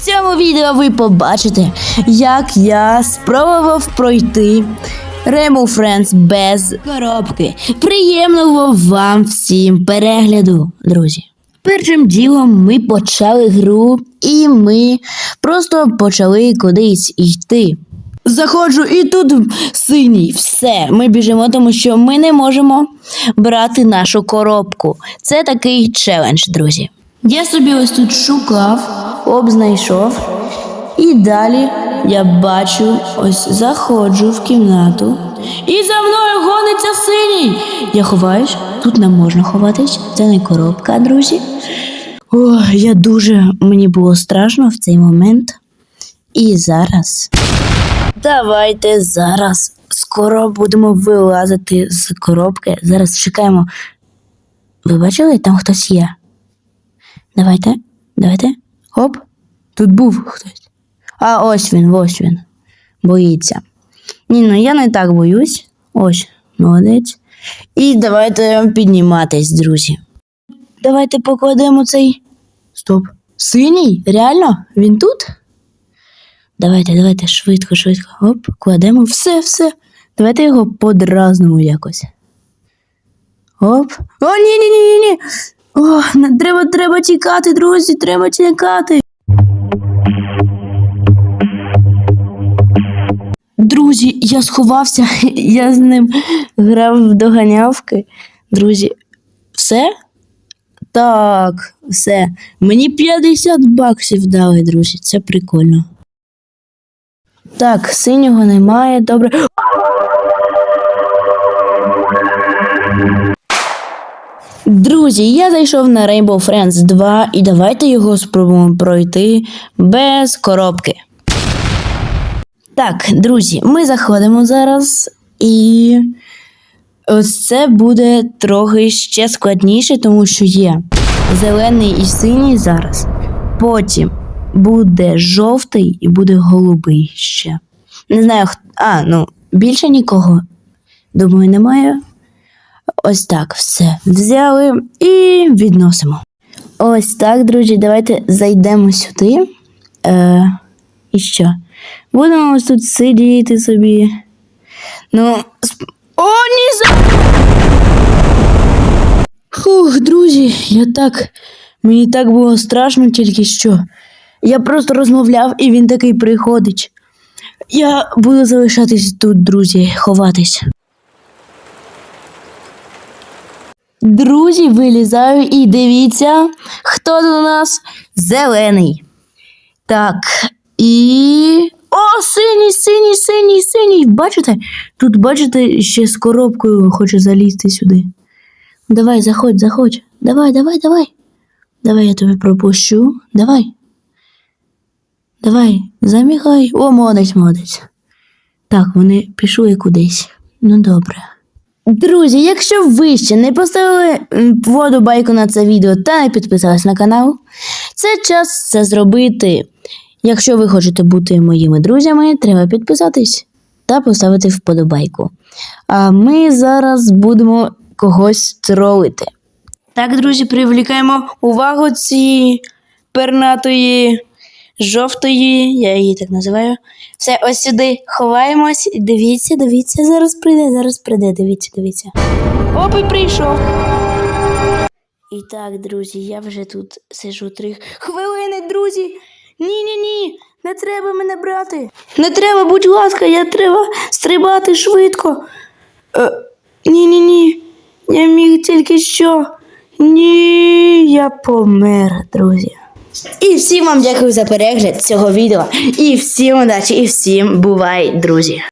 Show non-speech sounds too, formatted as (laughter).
Цьому відео ви побачите, як я спробував пройти Rainbow Friends без коробки. Приємного вам всім перегляду, друзі. Першим ділом ми почали гру, і ми просто почали кудись йти. Заходжу, і тут синій. Все, ми біжимо, тому що ми не можемо брати нашу коробку. Це такий челендж, друзі. Я собі ось тут шукав, обзнайшов. І далі я бачу, ось заходжу в кімнату. І за мною гониться синій. Я ховаюсь, тут не можна ховатись, це не коробка, друзі. О, я дуже мені було страшно в цей момент. І зараз. Давайте зараз. Скоро будемо вилазити з коробки. Зараз чекаємо. Ви бачили, там хтось є? Давайте, давайте. Хоп. Тут був хтось. А ось він, ось він. Боїться. Ні, ну я не так боюсь. Ось, молодець. І давайте підніматись, друзі. Давайте покладемо цей. Стоп. Синій? Реально? Він тут? Давайте, давайте, швидко, швидко. Оп, кладемо все, все. Давайте його подразнимо якось. Оп. О, ні, ні, ні, ні, ні. О, треба, треба тікати, друзі, треба тікати. Друзі, я сховався, (laughs) я з ним грав в доганявки. Друзі, все? Так, все. Мені 50 баксів дали, друзі. Це прикольно. Так, синього немає, добре. Друзі, я зайшов на Rainbow Friends 2 і давайте його спробуємо пройти без коробки. Так, друзі, ми заходимо зараз, і ось це буде трохи ще складніше, тому що є зелений і синій зараз. Потім буде жовтий і буде голубий ще. Не знаю, хто. А, ну, більше нікого. Думаю, немає. Ось так, все. Взяли і відносимо. Ось так, друзі, давайте зайдемо сюди. Е, і що? Будемо ось тут сидіти собі. Ну. сп- О, ні! За... Фух, друзі, я так. Мені так було страшно тільки що. Я просто розмовляв, і він такий приходить. Я буду залишатись тут, друзі, ховатись. Друзі, вилізаю і дивіться, хто до нас зелений. Так, і. О, синій, синій, синій, синій. Бачите? Тут, бачите, ще з коробкою хоче залізти сюди. Давай, заходь, заходь. Давай, давай, давай. Давай я тебе пропущу. Давай. Давай, замігай. О, молодець, молодець. Так, вони пішли кудись. Ну добре. Друзі, якщо ви ще не поставили м, вподобайку на це відео та не підписались на канал, це час це зробити. Якщо ви хочете бути моїми друзями, треба підписатись та поставити вподобайку. А ми зараз будемо когось тролити. Так, друзі, привлікаємо увагу цієї пернатої жовтої, я її так називаю. Все, ось сюди ховаємось. Дивіться, дивіться, зараз прийде, зараз прийде, дивіться, дивіться. Оп, і прийшов. І так, друзі, я вже тут сижу три хвилини, друзі. Ні, ні, ні, не треба мене брати. Не треба, будь ласка, я треба стрибати швидко. Е, ні, ні, ні. Я міг тільки що. Ні, я помер, друзі. І всім вам дякую за перегляд цього відео. І всім удачі, і всім бувай, друзі.